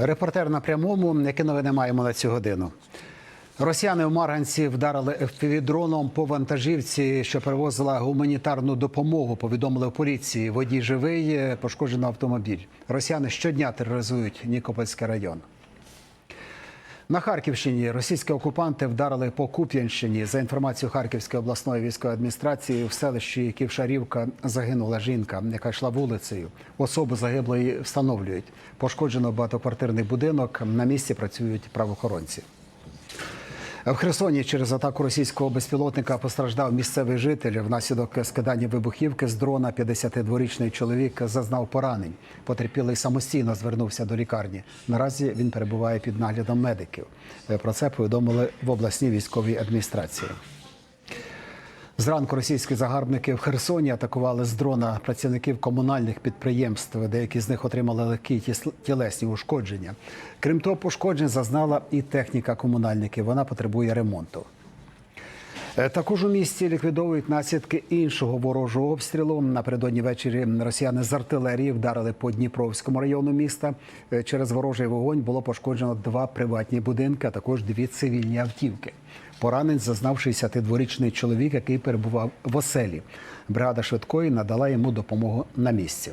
Репортер на прямому. Які новини маємо на цю годину? Росіяни в Марганці вдарили ФПВ-дроном по вантажівці, що перевозила гуманітарну допомогу. Повідомили в поліції. Водій живий, пошкоджено автомобіль. Росіяни щодня тероризують Нікопольський район. На Харківщині російські окупанти вдарили по Куп'янщині. За інформацією Харківської обласної військової адміністрації, в селищі Ківшарівка загинула жінка, яка йшла вулицею. Особу загиблої встановлюють. Пошкоджено багатоквартирний будинок. На місці працюють правоохоронці. В Херсоні через атаку російського безпілотника постраждав місцевий житель. Внаслідок скидання вибухівки з дрона 52-річний чоловік зазнав поранень. Потерпілий самостійно звернувся до лікарні. Наразі він перебуває під наглядом медиків. Про це повідомили в обласній військовій адміністрації. Зранку російські загарбники в Херсоні атакували з дрона працівників комунальних підприємств. Деякі з них отримали легкі тілесні ушкодження. Крім того, пошкоджень зазнала і техніка комунальників. Вона потребує ремонту. Е, Також у місті ліквідовують наслідки іншого ворожого обстрілу. Напередодні ввечері росіяни з артилерії вдарили по Дніпровському району міста. Е, Через ворожий вогонь було пошкоджено два приватні будинки, а також дві цивільні автівки. Поранень зазнав 62-річний чоловік, який перебував в оселі. Бригада швидкої надала йому допомогу на місці.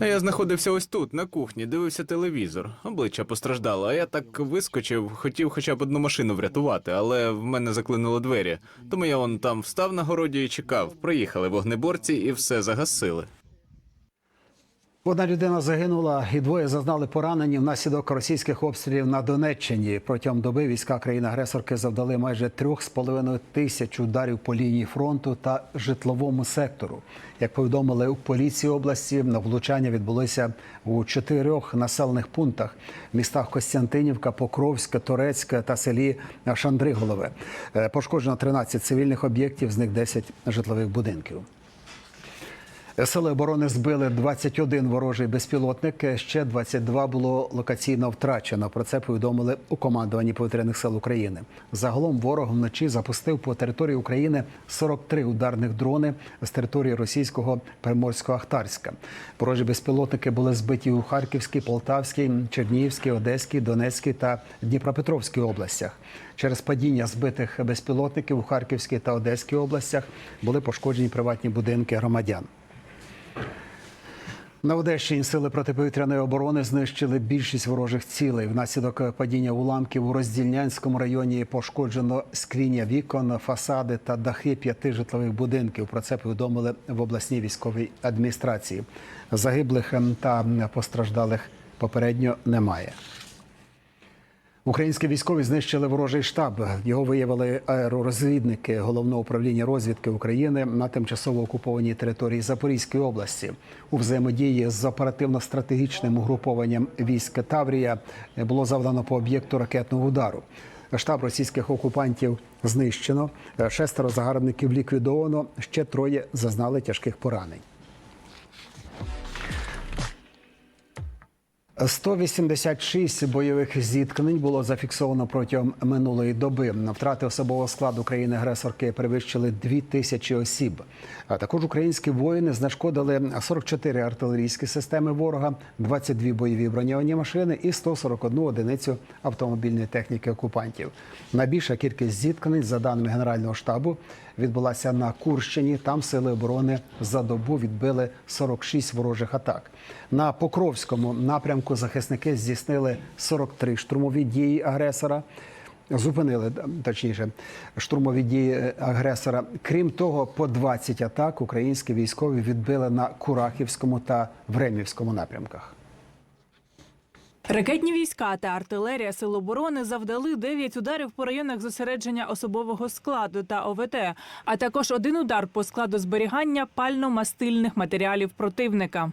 Я знаходився ось тут, на кухні, дивився телевізор. Обличчя постраждало, а я так вискочив, хотів хоча б одну машину врятувати, але в мене заклинуло двері. Тому я он там встав на городі і чекав. Приїхали вогнеборці і все загасили. Одна людина загинула, і двоє зазнали поранені внаслідок російських обстрілів на Донеччині. Протягом доби війська країни-агресорки завдали майже трьох з половиною тисяч ударів по лінії фронту та житловому сектору. Як повідомили у поліції області, влучання відбулося у чотирьох населених пунктах: містах Костянтинівка, Покровська, Торецька та селі Шандриголове. Е, Пошкоджено 13 цивільних об'єктів, з них 10 житлових будинків. Сили оборони збили 21 ворожий безпілотник. Ще 22 було локаційно втрачено. Про це повідомили у командуванні повітряних сил України. Загалом ворог вночі запустив по території України 43 ударних дрони з території російського приморського Ахтарська. Ворожі безпілотники були збиті у Харківській, Полтавській, Чернігівській, Одеській, Донецькій та Дніпропетровській областях. Через падіння збитих безпілотників у Харківській та Одеській областях були пошкоджені приватні будинки громадян. На Одещині сили протиповітряної оборони знищили більшість ворожих цілей. Внаслідок падіння уламків у Роздільнянському районі пошкоджено скріння вікон, фасади та дахи п'яти житлових будинків. Про це повідомили в обласній військовій адміністрації. Загиблих ем, та постраждалих попередньо немає. Українські військові знищили ворожий штаб. Його виявили аеророзвідники головного управління розвідки України на тимчасово окупованій території Запорізької області. У взаємодії з оперативно-стратегічним угрупованням військ Таврія було завдано по об'єкту ракетного удару. Штаб російських окупантів знищено. Шестеро загарбників ліквідовано. Ще троє зазнали тяжких поранень. 186 бойових зіткнень було зафіксовано протягом минулої доби. Втрати особового складу країни-агресорки перевищили 2 тисячі осіб. А також українські воїни знешкодили 44 артилерійські системи ворога, 22 бойові броньовані машини і 141 одиницю автомобільної техніки окупантів. Найбільша кількість зіткнень, за даними Генерального штабу, відбулася на Курщині. Там сили оборони за добу відбили 46 ворожих атак. На Покровському напрямку захисники здійснили 43 штурмові дії агресора. Зупинили точніше штурмові дії агресора. Крім того, по 20 атак українські військові відбили на Курахівському та Времівському напрямках. Ракетні війська та артилерія Сил оборони завдали 9 ударів по районах зосередження особового складу та ОВТ, а також один удар по складу зберігання пально-мастильних матеріалів противника.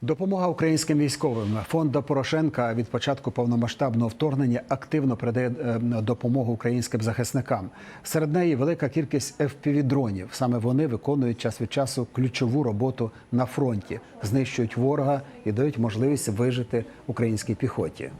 Допомога українським військовим. Фонд Порошенка від початку повномасштабного вторгнення активно передає е, допомогу українським захисникам. Серед неї велика кількість FPV-дронів. Саме вони виконують час від часу ключову роботу на фронті, знищують ворога і дають можливість вижити українській піхоті.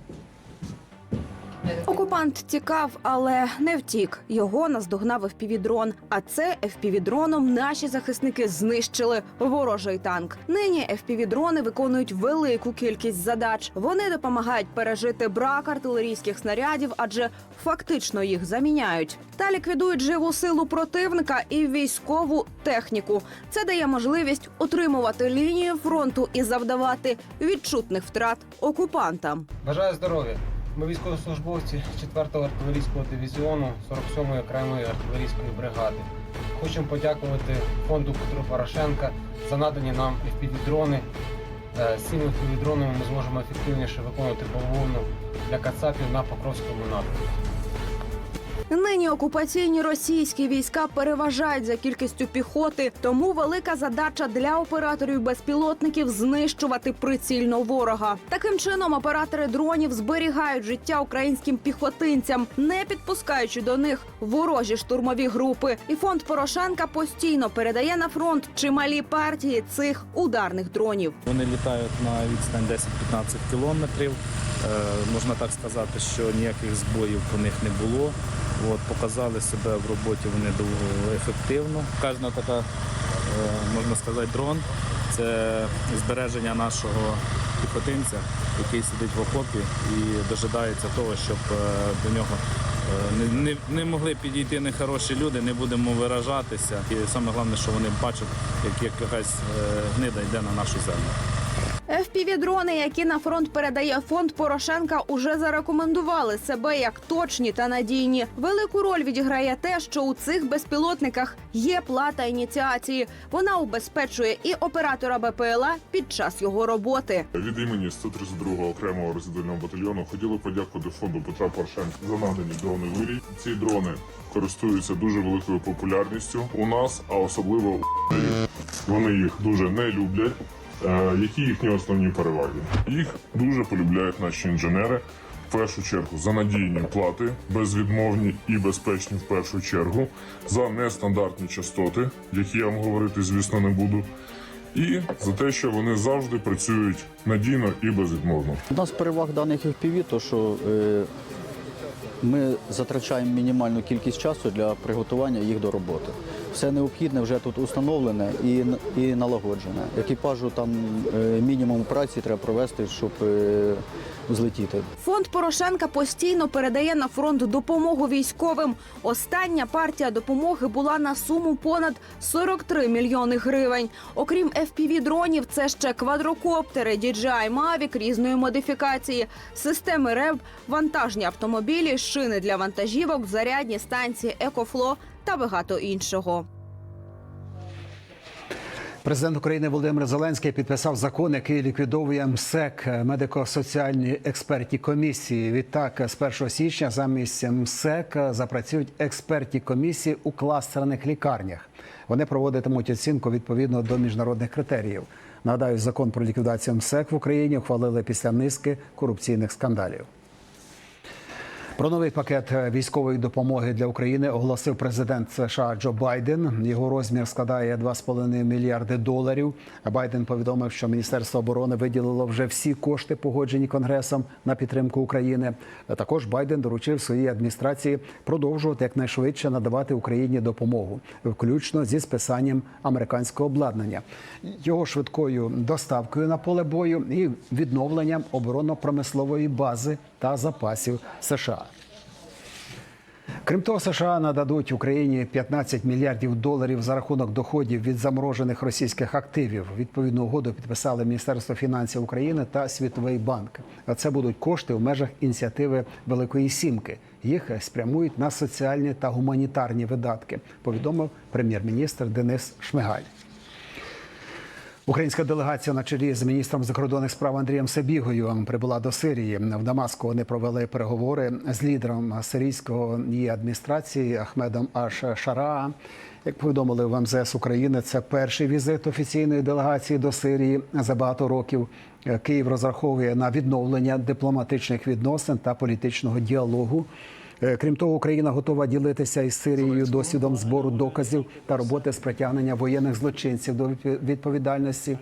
Окупант тікав, але не втік. Його наздогнав FPV-дрон. А це FPV-дроном наші захисники знищили ворожий танк. Нині FPV-дрони виконують велику кількість задач. Вони допомагають пережити брак артилерійських снарядів, адже фактично їх заміняють. Та ліквідують живу силу противника і військову техніку. Це дає можливість утримувати лінію фронту і завдавати відчутних втрат окупантам. Бажаю здоров'я. Ми військовослужбовці 4-го артилерійського дивізіону 47-ї окремої артилерійської бригади. Хочемо подякувати фонду Петру Порошенка за надані нам FPV-дрони. Е, З цими FPV-дронами ми зможемо ефективніше виконувати бавовну для кацапів на Покровському напрямку. Нині окупаційні російські війська переважають за кількістю піхоти, тому велика задача для операторів безпілотників знищувати прицільно ворога. Таким чином, оператори дронів зберігають життя українським піхотинцям, не підпускаючи до них ворожі штурмові групи. І фонд Порошенка постійно передає на фронт чималі партії цих ударних дронів. Вони літають на відстань 10-15 кілометрів. Е, можна так сказати, що ніяких збоїв по них не було. От, показали себе в роботі вони доволі ефективно. Кожна така, е, можна сказати, дрон це збереження нашого піхотинця, який сидить в окопі і дожидається того, щоб е, до нього е, не, не, не могли підійти нехороші люди, не будемо виражатися. І саме головне, що вони бачать, як, як якась гнида йде на нашу землю. FPV-дрони, які на фронт передає фонд Порошенка, уже зарекомендували себе як точні та надійні. Велику роль відіграє те, що у цих безпілотниках є плата ініціації. Вона убезпечує і оператора БПЛА під час його роботи. Від імені 132-го окремого розвідувального батальйону хотіли подякувати фонду Петра Порошенка за надані дрони вирій. Ці дрони користуються дуже великою популярністю у нас, а особливо у Вони їх дуже не люблять. Е, Які їхні основні переваги? Їх дуже полюбляють наші інженери. В першу чергу за надійні плати, безвідмовні і безпечні в першу чергу, за нестандартні частоти, які я вам говорити, звісно, не буду, і за те, що вони завжди працюють надійно і безвідмовно. Одна з переваг даних FPV – то що е, ми затрачаємо мінімальну кількість часу для приготування їх до роботи. Все необхідне вже тут установлене і, і налагоджене. Екіпажу там е, мінімум праці треба провести, щоб е, злетіти. Фонд Порошенка постійно передає на фронт допомогу військовим. Остання партія допомоги була на суму понад 43 мільйони гривень. Окрім FPV-дронів, це ще квадрокоптери, DJI Mavic різної модифікації, системи РЕБ, вантажні автомобілі, шини для вантажівок, зарядні станції Екофло та багато іншого. Президент України Володимир Зеленський підписав закон, який ліквідовує МСЕК медико-соціальні експертні комісії. Відтак, з 1 січня замість МСЕК запрацюють експертні комісії у кластерних лікарнях. Вони проводитимуть оцінку відповідно до міжнародних критеріїв. Нагадаю, закон про ліквідацію МСЕК в Україні ухвалили після низки корупційних скандалів. Про новий пакет військової допомоги для України оголосив президент США Джо Байден. Його розмір складає 2,5 мільярди доларів. Байден повідомив, що Міністерство оборони виділило вже всі кошти, погоджені конгресом на підтримку України. Також Байден доручив своїй адміністрації продовжувати якнайшвидше надавати Україні допомогу, включно зі списанням американського обладнання, його швидкою доставкою на поле бою і відновленням оборонно-промислової бази та запасів США. Крім того, США нададуть Україні 15 мільярдів доларів за рахунок доходів від заморожених російських активів. Відповідну угоду підписали Міністерство фінансів України та Світовий банк. А Це будуть кошти в межах ініціативи Великої Сімки. Їх спрямують на соціальні та гуманітарні видатки. Повідомив прем'єр-міністр Денис Шмигаль. Українська делегація на чолі з міністром закордонних справ Андрієм Сабігою прибула до Сирії. В Дамаску вони провели переговори з лідером сирійської адміністрації Ахмедом Аш Шараа. Як повідомили в МЗС України, це перший візит офіційної делегації до Сирії за багато років. Київ розраховує на відновлення дипломатичних відносин та політичного діалогу. Е, Крім того, Україна готова ділитися із Сирією досвідом збору доказів та роботи з притягнення воєнних злочинців до відповідальності.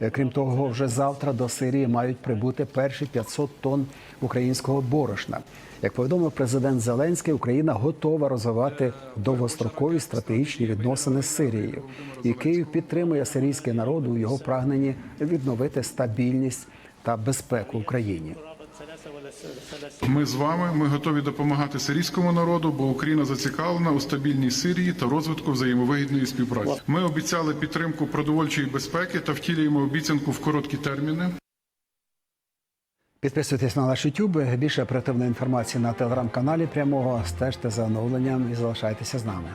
Е, Крім того, вже завтра до Сирії мають прибути перші 500 тонн українського борошна. Як повідомив президент Зеленський, Україна готова розвивати довгострокові стратегічні відносини з Сирією. І Київ підтримує сирійський народ у його прагненні відновити стабільність та безпеку Україні. Ми з вами. Ми готові допомагати сирійському народу, бо Україна зацікавлена у стабільній Сирії та розвитку взаємовигідної співпраці. Ми обіцяли підтримку продовольчої безпеки та втілюємо обіцянку в короткі терміни. Підписуйтесь на наш YouTube. Більше оперативної інформації на телеграм-каналі прямого. Стежте за оновленням і залишайтеся з нами.